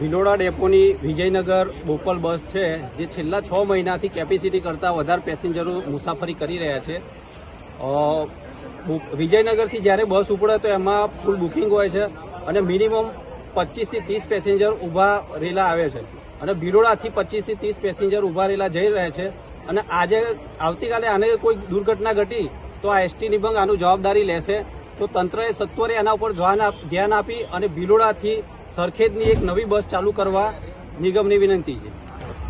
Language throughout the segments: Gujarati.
ભિલોડા ડેપોની વિજયનગર બોપલ બસ છે, જે છેલ્લા છ મહિનાથી કેપેસિટી કરતાં વધારે પેસેન્જરો મુસાફરી કરી રહ્યા છે. વિજયનગરથી જ્યારે બસ ઉપડે તો એમાં ફૂલ બુકિંગ હોય છે અને મિનિમમ પચીસથી ત્રીસ પેસેન્જર ઊભા રહેલા આવે છે. અને ભિલોડાથી પચીસથી ત્રીસ પેસેન્જર ઊભા રહેલા જઈ રહ્યા છે. અને આજે, આવતીકાલે આને કોઈ દુર્ઘટના ઘટી તો આ એસટી નિબંધ આનું જવાબદારી લેશે. તો તંત્રએ સત્વરે એના ઉપર ધ્યાન આપી અને ભિલોડાથી સરખેજની એક નવી બસ ચાલુ કરવા નિગમની વિનંતી છે.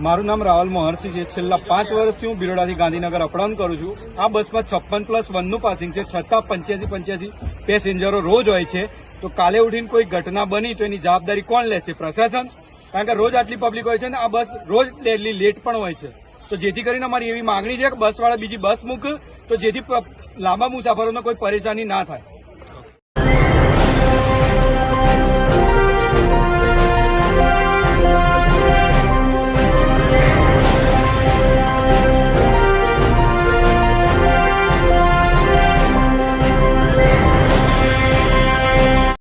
મારું નામ રાહુલ મહર્ષિ છે. છેલ્લા પાંચ વર્ષથી હું બિરોડાથી ગાંધીનગર અપડાઉન કરું છું. આ બસમાં છપ્પન પ્લસ વનનું પાસિંગ છે. છતાં પંચ્યાસી પંચ્યાસી પેસેન્જરો રોજ હોય છે. તો કાલે ઉઠીને કોઈ ઘટના બની તો એની જવાબદારી કોણ લેશે? પ્રશાસન? કારણ કે રોજ આટલી પબ્લિક હોય છે ને આ બસ રોજ ડેલી લેટ પણ હોય છે. તો જેથી કરીને અમારી એવી માંગણી છે કે બસવાળા બીજી બસ મૂક તો જેથી લાંબા મુસાફરોને કોઈ પરેશાની ના થાય.